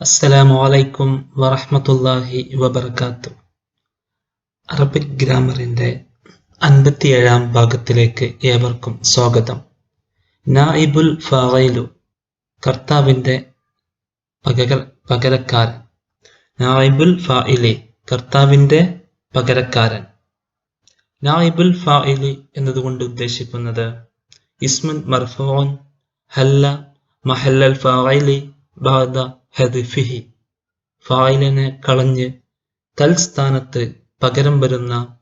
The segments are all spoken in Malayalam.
അസ്സലാമു അലൈക്കും വറഹമത്തല്ലാഹി വബർക്കാത്തു അറബിക് ഗ്രാമറിന്റെ അൻപത്തിയേഴാം ഭാഗത്തിലേക്ക് ഏവർക്കും സ്വാഗതം. നായിബുൽ ഫായിലു കർത്താവിന്റെ പകര പകരക്കാരൻ. നായിബുൽ ഫായിലി കർത്താവിന്റെ പകരക്കാരൻ. നായിബുൽ ഫായിലി എന്നതുകൊണ്ട് ഉദ്ദേശിക്കുന്നത് ഇസ്മുൻ മർഫോൻ ഹല്ല മഹല്ലൽ ഫായിലി ബാദ ഹദിഫിഹി ഫായിലിനെ കളഞ്ഞ് തൽസ്ഥാനത്ത് പകരം വരുന്ന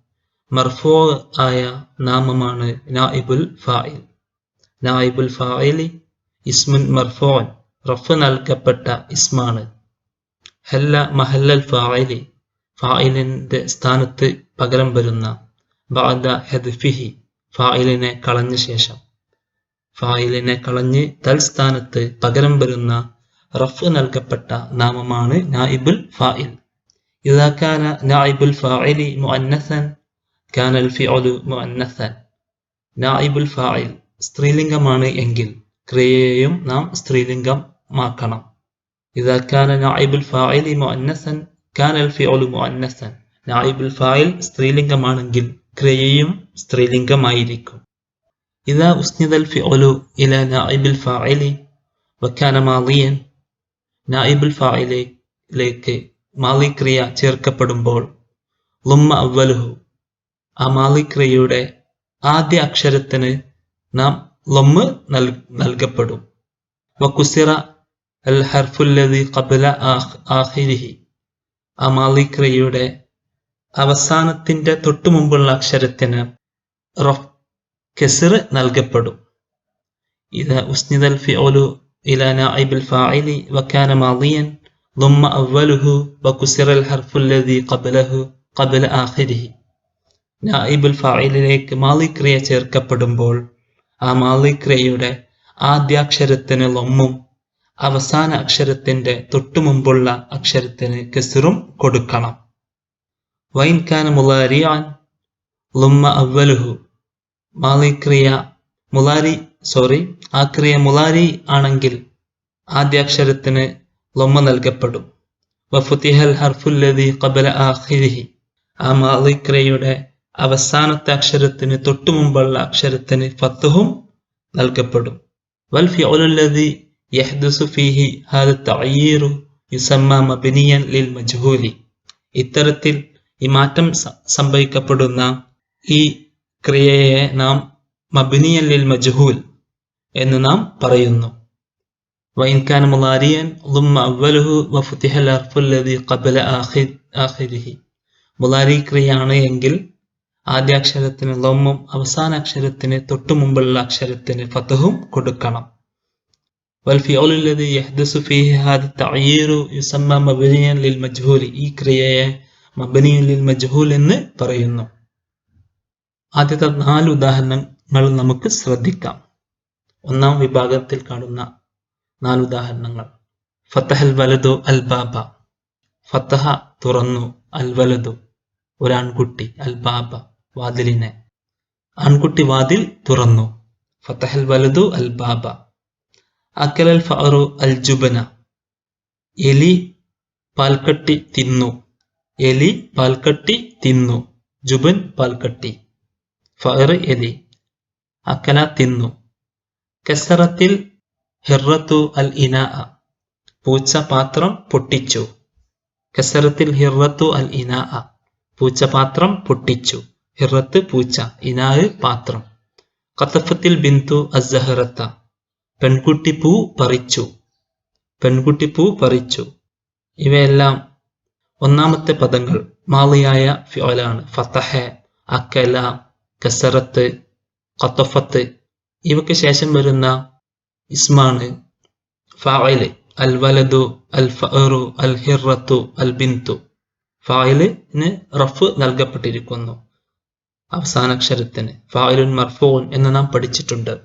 മർഫോ ആയ നാമമാണ് നായിബുൽ ഫായിൽ. നായിബുൽ ഫായിലി ഇസ്മുൻ മർഫോൻ റഫ് നൽകപ്പെട്ട ഇസ്മാണ്. ഹല്ല മഹല്ലൽ ഫായിലി ഫായിലിന്റെ സ്ഥാനത്ത് പകരം വരുന്ന ബാദ ഹദ്ഫിഹി ഫായിലിനെ കളഞ്ഞ ശേഷം. ഫായിലിനെ കളഞ്ഞ് തൽസ്ഥാനത്ത് പകരം വരുന്ന റഫ് നൽകപ്പെട്ട നാമമാണ് നായിബുൽ ഫായിൽ إذا كان نائب الفاعل مؤنثا كان الفعل مؤنثا നായിബുൽ ഫായിൽ സ്ത്രീലിംഗമാണ് എങ്കിൽ ക്രിയയെയും നാം സ്ത്രീലിംഗമാക്കണം إذا كان نائب الفاعل مؤنثا كان الفعل مؤنثا നായിബുൽ ഫായിൽ സ്ത്രീലിംഗമാണെങ്കിൽ ക്രിയയും സ്ത്രീലിംഗമായിരിക്കും إذا أسند الفعل إلى نائب الفاعل وكان ماضيا നായിബുൽ ഫായിലേക്ക് മാലി ചേർക്കപ്പെടുമ്പോൾ ലുമ്മ അവലുഹു ആ മാലി ക്രിയയുടെ ആദ്യ അക്ഷരത്തിന് നാം ലൊമ്മ് നൽ നൽകപ്പെടും. വക്കുസിറ അൽ ഹർഫുല്ലതി കബല ആഹിരിഹി ആ മാലി ക്രിയയുടെ അവസാനത്തിന്റെ തൊട്ടു മുമ്പുള്ള അക്ഷരത്തിന് റഫ് കെസിർ നൽകപ്പെടും. ഇത് ഉസ്നിദൽ ഫിഒലു إلى نائب الفاعل وكان ماضيا ضم أوله وكسر الحرف الذي قبله قبل آخره നായിബുൽ ഫായിലിലേക്ക് മാലിക്രിയ ചേർക്കപ്പെടുമ്പോൾ ആ മാലിക്രിയയുടെ ആദ്യാക്ഷരത്തിന് ലൊമ്മും അവസാന അക്ഷരത്തിന്റെ തൊട്ടു മുമ്പുള്ള അക്ഷരത്തിന് കെസിറും കൊടുക്കണം വൈൻ ഖാൻ മുലാരിയാൻ ലുമ്മ അവലുഹു മാലിക്രിയ മുലാരി സോറി ആ ക്രിയ മുലാരി ആണെങ്കിൽ ആദ്യാക്ഷരത്തിന് ലൊമ്മ നൽകപ്പെടും. വഫുത്തിഹൽ ഹർഫുല്ലതി കബല ആഖിരിഹി. ആ മാലിക്രിയയുടെ അവസാനത്തെ അക്ഷരത്തിന് തൊട്ടു മുമ്പുള്ള അക്ഷരത്തിന് ഫത്തുഹും നൽകപ്പെടും. വൽ ഫിഉലുല്ലതി യഹ്ദുസു ഫീഹി ഹാദ തഅയീറു യുസമ്മ മബനിയൻ ലിൽ മജ്ഹൂലി. ഇത്തരത്തിൽ ഈ മാറ്റം സംഭവിക്കപ്പെടുന്ന ഈ ക്രിയയെ നാം മബിനിയൽ ലിൽ മജ്ഹൂൽ എന്ന് നാം പറയുന്നു وإن كان مضاريا ضم أوله وفتح الحرف الذي قبل آخر آخره മുലാരി ക്രിയയാണ് എങ്കിൽ ആദ്യാക്ഷരത്തിന് ലൊമ്മും അവസാന അക്ഷരത്തിന് തൊട്ടു മുമ്പുള്ള അക്ഷരത്തിന് ഫതഹും കൊടുക്കണം والفعل الذي يحدث فيه هذا التعيير يسمى مبنيا للمجهول ഈ ക്രിയയെ മബനി ലിൽ മജ്ഹൂൽ എന്ന് പറയുന്നു ആദ്യത്തെ നാല് ഉദാഹരണങ്ങൾ നമുക്ക് ശ്രദ്ധിക്കാം ഒന്നാം വിഭാഗത്തിൽ കാണുന്ന നാല് ഉദാഹരണങ്ങൾ. ഫത്തഹൽ വലതു അൽ ബാബ. ഫത്തഹ തുറന്നു അൽ വലതു ഒരാൺകുട്ടി അൽ ബാബ വാതിലിനെ. ആൺകുട്ടി വാതിൽ തുറന്നു. ഫത്തഹൽ വലതു അൽ ബാബ. അക്കലൽ ഫറു അൽ ജുബന. എലി പാൽക്കട്ടി തിന്നു. എലി പാൽക്കട്ടി തിന്നു. ജുബൻ പാൽക്കട്ടി. ഫർ എലി. അക്കല തിന്നു. കസറത്തിൽ ഹിറത്തു അൽ ഇന പൂച്ച പാത്രം പൊട്ടിച്ചു. കസറത്തിൽ ഹിറത്തു അൽ ഇന പൂച്ച പാത്രം പൊട്ടിച്ചു. ഹിറത്ത് പൂച്ച ഇനാ പാത്രം. കത്തഫത്തിൽ ബിന്ദു അസഹറത്ത പെൺകുട്ടി പൂ പറിച്ചു. പെൺകുട്ടി പൂ പറിച്ചു. ഇവയെല്ലാം ഒന്നാമത്തെ പദങ്ങൾ. മാളിയായ ഫ്യോലാണ് ഫത്തഹ അക്കല കസറത്ത് കത്തഫത്ത് ഇവയ്ക്ക് ശേഷം വരുന്ന ഇസ്മാണ് ഫായിൽ അൽ വലതു അൽ ഫറു അൽ ഹിറത്തു അൽ ബിന്തു ഫായിലിന് റഫ് നൽകപ്പെട്ടിരിക്കുന്നു അവസാന അക്ഷരത്തിന്. ഫായിലുൻ മർഫോൻ എന്ന് നാം പഠിച്ചിട്ടുണ്ട്.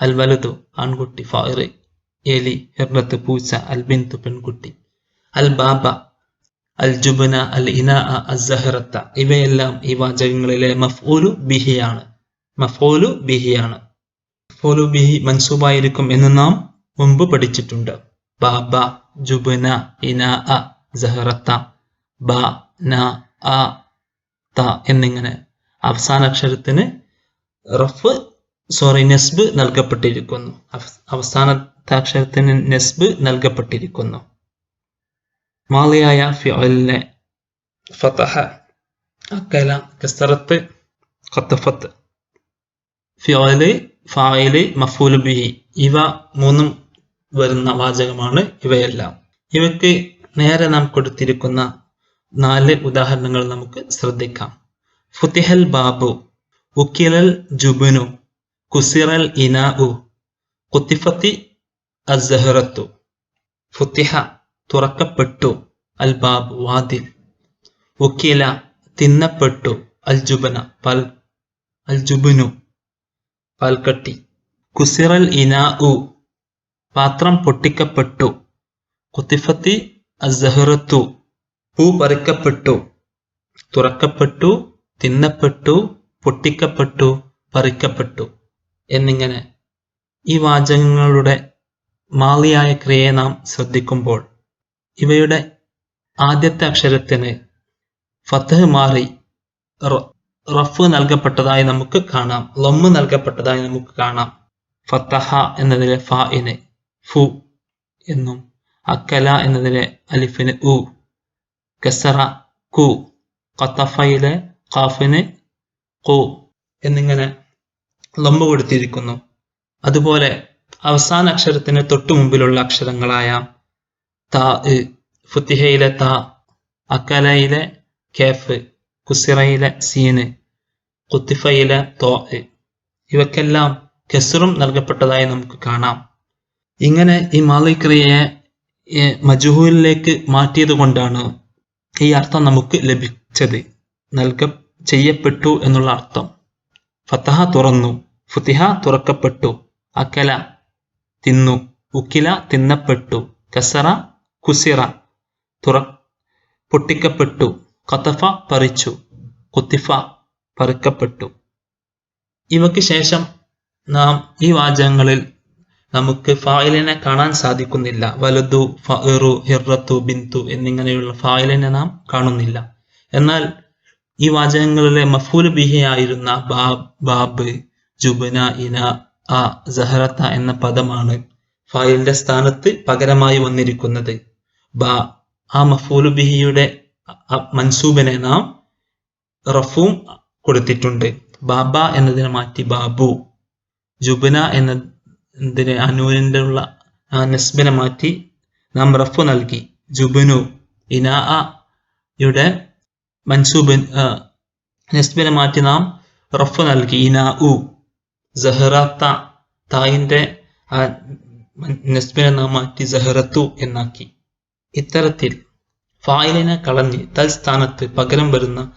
അൽ വലതു ആൺകുട്ടി ഫായിറ് എലി ഹിറത്ത് പൂച്ച അൽ ബിന്തു പെൺകുട്ടി. അൽ ബാബ അൽ ജുബന അൽ ഇന അസഹറത്ത ഇവയെല്ലാം ഈ വാചകങ്ങളിലെ മഫ്ഊലു ബിഹിയാണ്. മഫ്ഊലു ബിഹിയാണ്. മഫ്ഊലു ബിഹി മൻസൂബായിരിക്കും എന്ന് നാം മുമ്പ് പഠിച്ചിട്ടുണ്ട്. ബാബ ജുബന ഇന അ ജഹറത്ത ബ ന അ ത എന്നിങ്ങനെ അവസാന അക്ഷരത്തിന് റഫ് സോറി നെസ്ബ് നൽകപ്പെട്ടിരിക്കുന്നു. അവസാന അക്ഷരത്തിന് നെസ്ബ് നൽകപ്പെട്ടിരിക്കുന്നു. മാളിയായ ഫിഅലിനെ ഫതഹ അക്കല കസ്തറത്ത് ഖത്തഫത്ത്. ഫിഅൽ ഫായിൽ മഫൂൽ ബി ഇവ മൂന്നും വരുന്ന വാചകമാണ് ഇവയെല്ലാം. ഇവയ്ക്ക് നേരെ നാം കൊടുത്തിരിക്കുന്ന നാല് ഉദാഹരണങ്ങൾ നമുക്ക് ശ്രദ്ധിക്കാം. ഫുതിഹൽ ബാബു ഉക്കിലൽ ജുബുനു കുസിറൽ ഇനാഉ കുത്തിഫത്തി അസഹറത്തു ഫുത്തിഹ തുറക്കപ്പെട്ടു അൽ ബാബ് വാതിൽ. ഉക്കില തിന്നപ്പെട്ടു അൽ ജുബന പൽ അൽ ജുബുനു. പാൽക്കട്ടി. കുസിറൽ ഇനാഉ പാത്രം പൊട്ടിക്കപ്പെട്ടു. കുത്തിഫത്തി അസഹറത്തു പൂ പറിക്കപ്പെട്ടു. തുറക്കപ്പെട്ടു തിന്നപ്പെട്ടു പൊട്ടിക്കപ്പെട്ടു പറിക്കപ്പെട്ടു എന്നിങ്ങനെ ഈ വാചകങ്ങളുടെ മാളിയായ ക്രിയയെ നാം ശ്രദ്ധിക്കുമ്പോൾ ഇവയുടെ ആദ്യത്തെ അക്ഷരത്തിന് ഫത്തഹ് മാറി റഫ് നൽകപ്പെട്ടതായി നമുക്ക് കാണാം. ലൊമ്മ് നൽകപ്പെട്ടതായി നമുക്ക് കാണാം. ഫത്തഹ എന്നതിലെ ഫാഇന് ഫു എന്നും അക്കല എന്നതിലെ അലിഫിന് ഉ കസറ കു ഖത്തഫയിലെ ഖാഫിന് കു എന്നിങ്ങനെ ലൊമ്മ കൊടുത്തിരിക്കുന്നു. അതുപോലെ അവസാന അക്ഷരത്തിന് തൊട്ടു മുമ്പിലുള്ള അക്ഷരങ്ങളായ ത ഫുത്തിഹയിലെ ത അക്കലയിലെ കേഫ് കുസിറയിലെ സീന് കുത്തിഫയിലെ തോ ഇവക്കെല്ലാം കെസറും നൽകപ്പെട്ടതായി നമുക്ക് കാണാം. ഇങ്ങനെ ഈ മാലിക്രിയയെ മജുഹൂലിലേക്ക് മാറ്റിയത് കൊണ്ടാണ് ഈ അർത്ഥം നമുക്ക് ലഭിച്ചത് നൽക ചെയ്യപ്പെട്ടു എന്നുള്ള അർത്ഥം. ഫത്തഹ തുറന്നു ഫുതിഹ തുറക്കപ്പെട്ടു അക്കല തിന്നു ഉക്കില തിന്നപ്പെട്ടു കസറ കുസിറ തുറ പൊട്ടിക്കപ്പെട്ടു. കത്തഫ പറിച്ചു. കുത്തിഫ പറിക്കപ്പെട്ടു. ഇവയ്ക്ക് ശേഷം നാം ഈ വാചകങ്ങളിൽ നമുക്ക് ഫായിലിനെ കാണാൻ സാധിക്കുന്നില്ല. വലുതു ഫറു ഹിറത്തു ബിന്തു എന്നിങ്ങനെയുള്ള ഫായിലിനെ നാം കാണുന്നില്ല. എന്നാൽ ഈ വാചകങ്ങളിലെ മഫൂൽ ബിഹിയായിരുന്ന ബാബ് ബാബ് ജുബന ഇന ആ സഹറത്ത എന്ന പദമാണ് ഫായിലിന്റെ സ്ഥാനത്ത് പകരമായി വന്നിരിക്കുന്നത്. ബാ ആ മഫൂൽ ബിഹിയുടെ അ- മൻസൂബിനെ നാം റഫും കൊടുത്തിട്ടുണ്ട്. ബാബ എന്നതിനെ മാറ്റി ബാബു. ജുബന എന്നതിന് അനൂരിന്റെ ഉള്ള നസ്ബിനെ മാറ്റി നാം റഫു നൽകി. ജുബനു ഇനയുടെ മൻസൂബിൻ നസ്ബിനെ മാറ്റി നാം റഫ് നൽകി. ഇനാ ഉ സഹറാത്ത തായിന്റെ നസ്ബിനെ നാം മാറ്റി സഹറത്തു എന്നാക്കി. ഇത്തരത്തിൽ ഫായിലിനെ കളഞ്ഞ് തൽസ്ഥാനത്ത് പകരം വരുന്ന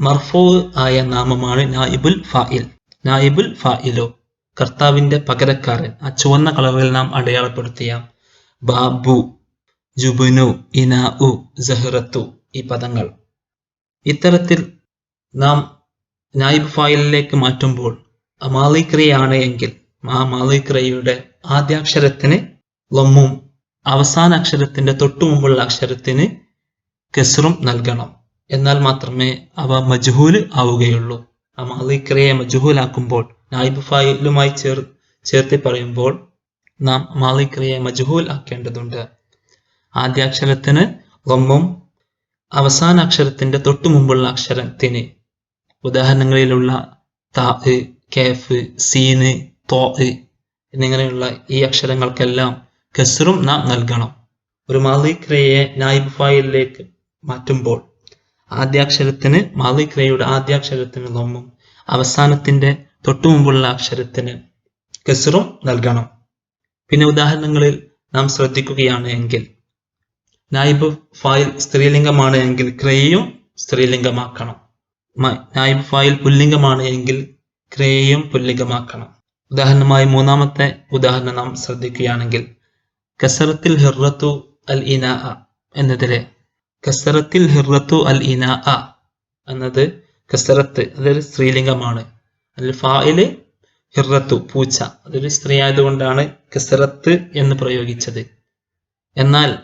മർഫോ ആയ നാമമാണ് നായിബുൽ ഫായിൽ. നായിബുൽ ഫായിലോ കർത്താവിന്റെ പകരക്കാരൻ. ആ ചുവന്ന കളറിൽ നാം അടയാളപ്പെടുത്തിയ ബാബു ജുബുനു ഇനാ സഹറത്തു ഈ പദങ്ങൾ. ഇത്തരത്തിൽ നാം നായിബ് ഫായിലിലേക്ക് മാറ്റുമ്പോൾ മാലിക്രിയയാണ് എങ്കിൽ ആ മാലിക്രിയയുടെ ആദ്യാക്ഷരത്തിന് ലൊമ്മും അവസാന അക്ഷരത്തിന്റെ തൊട്ടു മുമ്പുള്ള അക്ഷരത്തിന് കെസറും നൽകണം. എന്നാൽ മാത്രമേ അവ മജ്ഹൂൽ ആവുകയുള്ളൂ. ആ മാലിക്രിയയെ മജ്ഹൂലാക്കുമ്പോൾ നായിബ് ഫായിലുമായി ചേർ ചേർത്തി പറയുമ്പോൾ നാം മാലിക്രിയയെ മജ്ഹൂൽ ആക്കേണ്ടതുണ്ട്. ആദ്യാക്ഷരത്തിന് റമ്മും അവസാന അക്ഷരത്തിന്റെ തൊട്ടു മുമ്പുള്ള അക്ഷരത്തിന് ഉദാഹരണങ്ങളിലുള്ള താ കേഫ് സീന് തോ എന്നിങ്ങനെയുള്ള ഈ അക്ഷരങ്ങൾക്കെല്ലാം കസറും നാം നൽകണം. ഒരു മാലിക്രയെ നായിബ് ഫായിലിലേക്ക് മാറ്റുമ്പോൾ ആദ്യാക്ഷരത്തിന് മാലിക്രയുടെ ആദ്യാക്ഷരത്തിന് ലൊമ്മും അവസാനത്തിന്റെ തൊട്ടു മുമ്പുള്ള അക്ഷരത്തിന് കസറും നൽകണം. പിന്നെ ഉദാഹരണങ്ങളിൽ നാം ശ്രദ്ധിക്കുകയാണ് എങ്കിൽ നായിബ് ഫായിൽ സ്ത്രീലിംഗമാണ് എങ്കിൽ ക്രയയും സ്ത്രീലിംഗമാക്കണം. നായിബ് ഫായിൽ പുല്ലിംഗമാണ് എങ്കിൽ ക്രയയും പുല്ലിംഗമാക്കണം. ഉദാഹരണമായി മൂന്നാമത്തെ ഉദാഹരണം നാം ശ്രദ്ധിക്കുകയാണെങ്കിൽ കസറത്തിൽ ഹിറത്തു അൽ ഇന എന്നതിലെ കസറത്തിൽ ഹിറത്തു അൽ ഇന എന്നത് കസറത്ത് അതൊരു സ്ത്രീലിംഗമാണ്. അതിൽ ഫായിൽ ഹിറത്തു പൂച്ച അതൊരു സ്ത്രീ ആയതുകൊണ്ടാണ് കസറത്ത് എന്ന് പ്രയോഗിച്ചത്. എന്നാൽ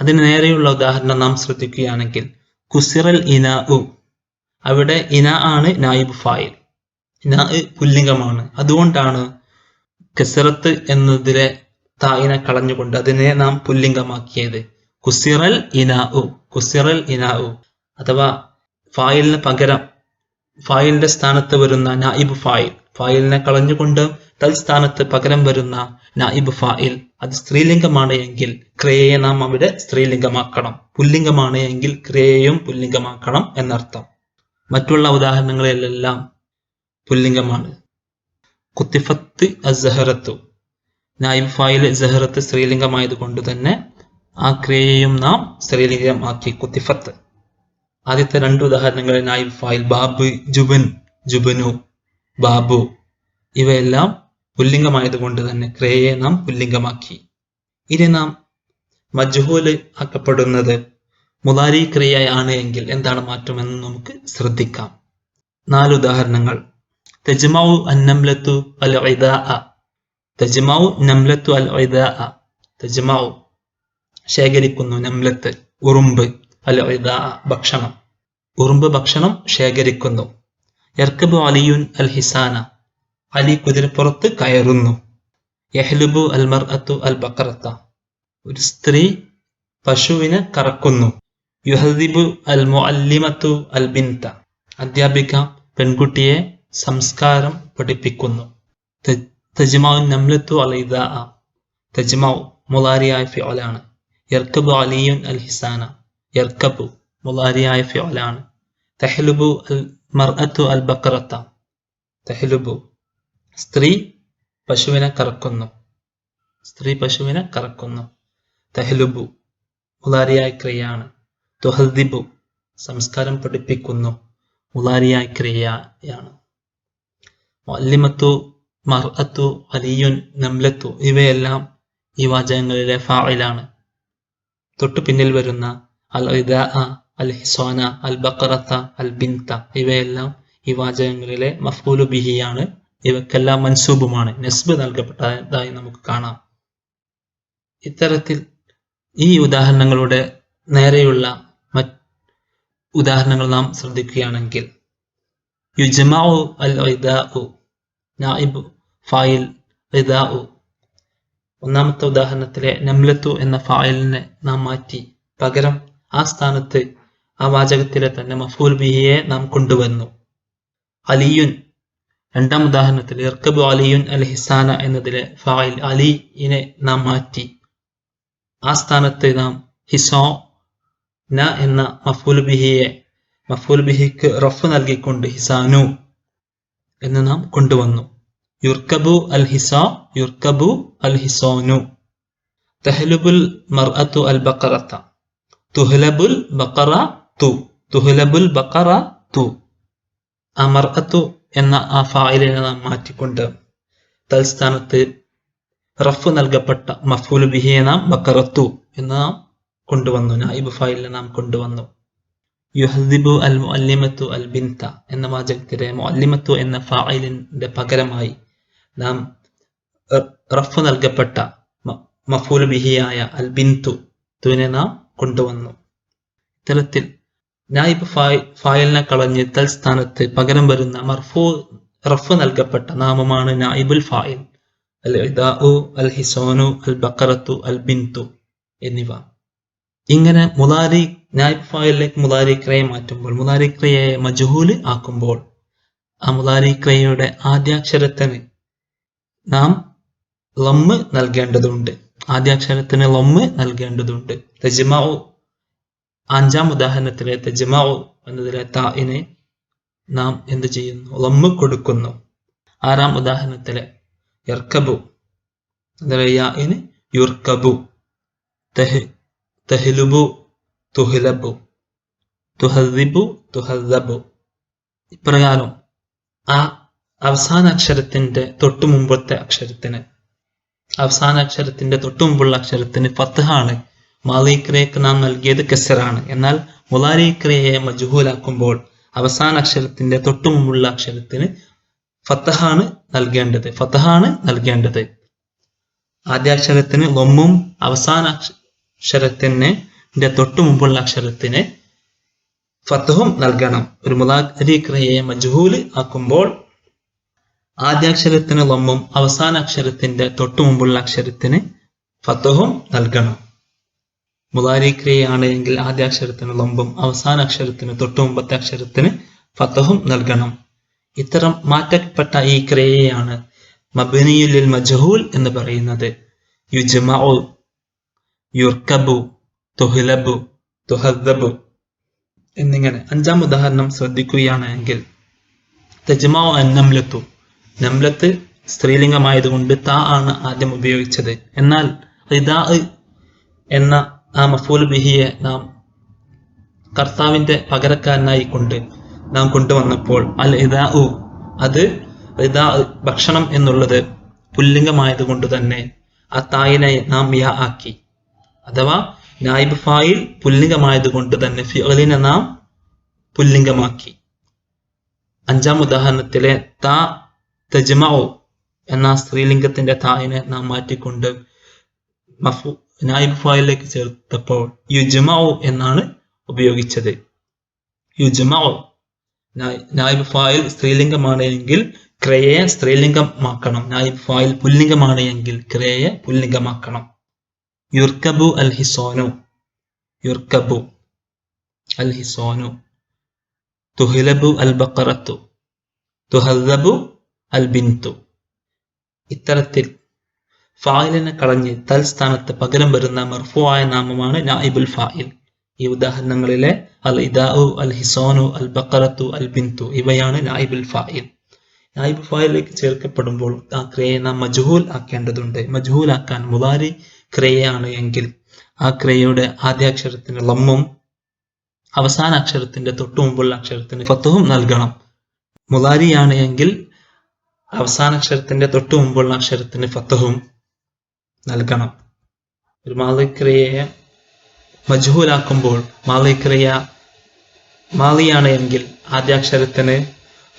അതിന് നേരെയുള്ള ഉദാഹരണം നാം ശ്രദ്ധിക്കുകയാണെങ്കിൽ കുസിറൽ ഇന ഉ അവിടെ ഇന ആണ് നായിബ് ഫായിൽ. ഇന പുല്ലിംഗമാണ്. അതുകൊണ്ടാണ് കസറത്ത് എന്നതിലെ തായിനെ കളഞ്ഞുകൊണ്ട് അതിനെ നാം പുല്ലിംഗമാക്കിയത്. കുസിറൽ ഇനാഉ കുസിറൽ ഇനാഉ. അഥവാ ഫായിലിന് പകരം ഫായിലിന്റെ സ്ഥാനത്ത് വരുന്ന നായിബ് ഫായിൽ. ഫായിലിനെ കളഞ്ഞുകൊണ്ട് തൽസ്ഥാനത്ത് പകരം വരുന്ന നായിബ് ഫായിൽ. അത് സ്ത്രീലിംഗമാണ് എങ്കിൽ ക്രിയയെ നാം അവിടെ സ്ത്രീലിംഗമാക്കണം. പുല്ലിംഗമാണ് എങ്കിൽ ക്രിയയും പുല്ലിംഗമാക്കണം എന്നർത്ഥം. മറ്റുള്ള ഉദാഹരണങ്ങളിലെല്ലാം പുല്ലിംഗമാണ്. കുത്തിഫത്ത് അസഹറത്തു. നായിബ് ഫായിൽ സ്ത്രീലിംഗമായത് കൊണ്ട് തന്നെ ആ ക്രിയയും നാം സ്ത്രീലിംഗമാക്കി കുത്തിഫത്ത്. ആദ്യത്തെ രണ്ട് ഉദാഹരണങ്ങളിൽ നായിബ് ഫായിൽ ബാബ് ജുബൻ ജുബനു ബാബു ഇവയെല്ലാം പുല്ലിംഗമായതുകൊണ്ട് തന്നെ ക്രിയയെ നാം പുല്ലിംഗമാക്കി. ഇനി നാം മജ്ഹൂൽ ആക്കപ്പെടുന്നത് മുലാരി ക്രിയയാണ് എങ്കിൽ എന്താണ് മാറ്റമെന്ന് നമുക്ക് ശ്രദ്ധിക്കാം. നാല് ഉദാഹരണങ്ങൾ. തെജ്മാവു അന്നംലത്തു അൽ തെജ്മൗ നംലത്തു അൽ തെജ്മൗ ശേഖരിക്കുന്നു നംലത്ത് ഉറുമ്പ് അൽ ഭക്ഷണം. ഉറുമ്പ് ഭക്ഷണം ശേഖരിക്കുന്നു. എർക്കബു അലിയുൻ അൽ ഹിസാന അലി കുതിരപ്പുറത്ത് കയറുന്നു. യഹ്ലുബു അൽ മർഅത്തു അൽ ബക്കറത്ത ഒരു സ്ത്രീ പശുവിനെ കറക്കുന്നു. യുഹദിബു അൽ മുഅല്ലിമത്തു അൽ ബിൻത അധ്യാപിക പെൺകുട്ടിയെ സംസ്കാരം പഠിപ്പിക്കുന്നു. തജ്മാഉ നംലത്തു അൽ ഇദാ തജ്മാഉ മുലാരിയായ ഫിഅലാണ് യർക്കബു അലിയുൻ അൽ ഹിസാന യർക്കബു മുലാരിയായ ഫിഅലാണ് തഹ്ലുബു അൽ മർഅത്തു അൽ ബക്കറത്ത തഹ്ലുബു സ്ത്രീ പശുവിനെ കറക്കുന്നു സ്ത്രീ പശുവിനെ കറക്കുന്നു തഹ്ലുബു മുലാരിയായ ക്രിയയാണ് തുഹദിബു സംസ്കാരം പഠിപ്പിക്കുന്നു മുലാരിയായ ക്രിയയാണ് മല്ലിമത്തു മർഅത്തു അലിയുൻ നംലത്തു ഇവയെല്ലാം ഈ വാചകങ്ങളിലെ ഫായിലാണ് തൊട്ടു പിന്നിൽ വരുന്ന അൽ ഇദാ അൽ ഹിസോന അൽ ബക്കറത്ത അൽ ബിൻത ഇവയെല്ലാം ഈ വാചകങ്ങളിലെ മഫൂലു ബിഹിയാണ്. ഇവക്കെല്ലാം മൻസൂബുമാണ്. നസ്ബ് നൽകപ്പെട്ടതായി നമുക്ക് കാണാം. ഇത്തരത്തിൽ ഈ ഉദാഹരണങ്ങളുടെ നേരെയുള്ള ഉദാഹരണങ്ങൾ നാം ശ്രദ്ധിക്കുകയാണെങ്കിൽ യുജ്മാഉ അൽ ഇദാഉ നായിബ് ഫായിൽ റിദാഉ. ഒന്നാമത്തെ ഉദാഹരണത്തിലെ നംലത്തു എന്ന ഫായിലിനെ നാം മാറ്റി. പകരം ആ സ്ഥാനത്ത് ആ വാചകത്തിലെ തന്നെ മഫൂൽ ബിഹിയെ നാം കൊണ്ടുവന്നു. അലിയുൻ. രണ്ടാം ഉദാഹരണത്തിൽ ഇർക്കബു അലിയുൻ അൽ ഹിസാന എന്നതിലെ ഫായിൽ അലിനെ നാം മാറ്റി. ആ സ്ഥാനത്ത് നാം ഹിസോ ന എന്ന മഫൂൽ ബിഹിയെ മഫൂൽ ബിഹിക്ക് റഫ് നൽകിക്കൊണ്ട് ഹിസാനു എന്ന് നാം കൊണ്ടുവന്നു. യുർക്കബു അൽ ഹിസ യുർക്കബു അൽ ഹിസോനു തഹ്ലുബുൽ മർഅത്തു അൽ ബക്കറത്ത തുഹ്ലബുൽ ബക്കറ തു. തുഹ്ലബുൽ ബക്കറ തു. ആ മർഅത്തു എന്ന ആ ഫായിലിനെ നാം മാറ്റിക്കൊണ്ട് തൽസ്ഥാനത്ത് റഫ് നൽകപ്പെട്ട മഫൂൽ ബിഹിയെ നാം ബക്കറത്തു എന്ന് നാം കൊണ്ടുവന്നു. നായിബ് ഫായിലിനെ നാം കൊണ്ടുവന്നു. യുഹദിബു അൽ മുഅല്ലിമത്തു അൽ ബിൻത എന്ന വാചകത്തിലെ മുഅല്ലിമത്തു എന്ന ഫായിലിന്റെ പകരമായി നാം റഫ് നൽകപ്പെട്ട മഫൂൽ ബിഹിയായ അൽ ബിന്തു തുവിനെ നാം കൊണ്ടുവന്നു. ഇത്തരത്തിൽ നായിബ് ഫായ് ഫായിലിനെ കളഞ്ഞ് തൽസ്ഥാനത്ത് പകരം വരുന്ന മർഫു റഫ് നൽകപ്പെട്ട നാമമാണ് നായിബുൽ ഫായിൽ. അൽ അൽ ഹിസോനു അൽ ബക്കറത്തു അൽ ബിന്തു എന്നിവ. ഇങ്ങനെ മുലാരി നായിബ് ഫായിലേക്ക് മുലാരി ക്രയെ മാറ്റുമ്പോൾ മുലാരി ക്രയയെ മജുഹൂൽ ആക്കുമ്പോൾ ആ മുലാരി ക്രയയുടെ ആദ്യാക്ഷരത്തിന് നാം ലമ്മ് നൽകേണ്ടതുണ്ട്. ആദ്യാക്ഷരത്തിന് ലമ്മ് നൽകേണ്ടതുണ്ട്. തജിമാവു അഞ്ചാം ഉദാഹരണത്തിലെ തജിമാവു എന്നതിലെ തായിനെ നാം എന്ത് ചെയ്യുന്നു? ലമ്മ് കൊടുക്കുന്നു. ആറാം ഉദാഹരണത്തിലെ യർക്കബു. അതിലെ യാഇന് യുർക്കബു. തെഹ് തെഹ്ലുബു തുഹ്ലബു. തുഹദിബു തുഹദബു ഇപ്രകാരം ആ അവസാന അക്ഷരത്തിന്റെ തൊട്ടു മുമ്പത്തെ അക്ഷരത്തിന്. അവസാന അക്ഷരത്തിന്റെ തൊട്ടു മുമ്പുള്ള അക്ഷരത്തിന് ഫത്തഹാണ് മാലിക്രയക്ക് നാം നൽകിയത് കെസറാണ് എന്നാൽ മുലാരിക്രിയയെ മജുഹൂലാക്കുമ്പോൾ അവസാന അക്ഷരത്തിന്റെ തൊട്ടു മുമ്പുള്ള അക്ഷരത്തിന് ഫത്തഹാണ് നൽകേണ്ടത്. ഫത്തഹാണ് നൽകേണ്ടത്. ആദ്യ അക്ഷരത്തിന് ലൊമ്മും അവസാന അക്ഷരത്തിന് തൊട്ടു മുമ്പുള്ള അക്ഷരത്തിന് ഫത്തഹും നൽകണം. ഒരു മുലാരി ക്രിയയെ മജ്ഹൂൽ ആക്കുമ്പോൾ ആദ്യാക്ഷരത്തിന് ലൊമ്മും അവസാന അക്ഷരത്തിന്റെ തൊട്ടു മുമ്പുള്ള അക്ഷരത്തിന് ഫത്തഹും നൽകണം. മുതാരി ക്രിയയാണ് എങ്കിൽ ആദ്യാക്ഷരത്തിന് ലൊമ്പും അവസാന അക്ഷരത്തിന് തൊട്ടു മുമ്പത്തെ അക്ഷരത്തിന് ഫത്തഹും നൽകണം. ഇത്തരം മാറ്റപ്പെട്ട ഈ ക്രിയയാണ് മബനിയുലിൽ മജഹൂൽ എന്ന് പറയുന്നത്. യുജ്മഉ യുർക്കബു തുഹ്ലബു തുഹദ്ബു എന്നിങ്ങനെ. അഞ്ചാം ഉദാഹരണം ശ്രദ്ധിക്കുകയാണെങ്കിൽ തജ്മാഉ അന്നംലത്തു. നംലത്ത് സ്ത്രീലിംഗമായതുകൊണ്ട് ത ആണ് ആദ്യം ഉപയോഗിച്ചത്. എന്നാൽ റിദാ എന്ന ആ മഫൂൽ ബിഹിയെ നാം കർത്താവിന്റെ പകരക്കാരനായി കൊണ്ട് നാം കൊണ്ടുവന്നപ്പോൾ അൽ ഇദാ ഉ അത് റിദാ ഭക്ഷണം എന്നുള്ളത് പുല്ലിംഗമായതുകൊണ്ട് തന്നെ ആ തായിനെ നാം യാ ആക്കി. അഥവാ നായിബ് ഫായിൽ പുല്ലിംഗമായതുകൊണ്ട് തന്നെ ഫിഅലിനെ നാം പുല്ലിംഗമാക്കി. അഞ്ചാം ഉദാഹരണത്തിലെ താ തജ്മഉ എന്ന സ്ത്രീലിംഗത്തിന്റെ തായിനെ നാം മാറ്റിക്കൊണ്ട് മഫു നായിബ് ഫായിലേക്ക് ചേർത്തപ്പോൾ യുജ്മഉ എന്നാണ് ഉപയോഗിച്ചത്. യുജ്മഉ നായിബ് ഫായിൽ സ്ത്രീലിംഗമാണ് എങ്കിൽ ക്രയയെ സ്ത്രീലിംഗമാക്കണം. നായിബ് ഫായിൽ പുല്ലിംഗമാണ് എങ്കിൽ ക്രയയെ പുല്ലിംഗമാക്കണം യുർക്കബു അൽ ഹിസോനു യുർക്കബു അൽ ഹിസോനു തുഹിലബു അൽ ബക്കറത്തു തുഹദബു അൽ ബിന്തു ഇത്തരത്തിൽ ഫായിലിനെ കളഞ്ഞ് തൽസ്ഥാനത്ത് പകരം വരുന്ന മർഫുവായ നാമമാണ് നായിബുൽ ഫായിൽ. ഈ ഉദാഹരണങ്ങളിലെ അൽ ഇദാഉ അൽ ഹിസോനു അൽ ബക്കറത്തു അൽ ബിന്തു ഇവയാണ് നായിബുൽ ഫായിൽ. നായിബുൽ ഫായിലേക്ക് ചേർക്കപ്പെടുമ്പോൾ ആ ക്രിയയെ നാം മജ്ഹൂൽ ആക്കേണ്ടതുണ്ട്. മജ്ഹൂൽ ആക്കാൻ മുലാരി ക്രിയയാണ് എങ്കിൽ ആ ക്രിയയുടെ ആദ്യാക്ഷരത്തിന് ലമ്മും അവസാന അക്ഷരത്തിന്റെ തൊട്ടു മുമ്പുള്ള അക്ഷരത്തിന് ഫത്തുഹും നൽകണം. മുലാരിയാണ് എങ്കിൽ അവസാന അക്ഷരത്തിന്റെ തൊട്ടു മുമ്പുള്ള അക്ഷരത്തിന് ഫത്തഹും നൽകണം. ഒരു മാലിക്രിയയെ മജ്ഹൂലാക്കുമ്പോൾ മാലിക്രിയ മാലിയാണ് എങ്കിൽ ആദ്യാക്ഷരത്തിന്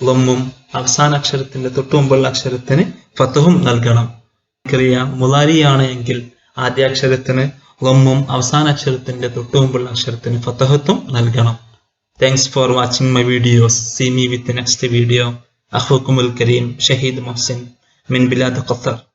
ലൊമ്മും അവസാന അക്ഷരത്തിന്റെ തൊട്ടു മുമ്പുള്ള അക്ഷരത്തിന് ഫത്തഹും നൽകണം. ക്രിയ മുലാരിയാണ് എങ്കിൽ ആദ്യാക്ഷരത്തിന് ലൊമ്മും അവസാന അക്ഷരത്തിന്റെ തൊട്ടു മുമ്പുള്ള അക്ഷരത്തിന് ഫത്തഹത്വം നൽകണം. Thanks for watching my videos see me with next video أخوكم الكريم شهيد محسن من بلاد قطر.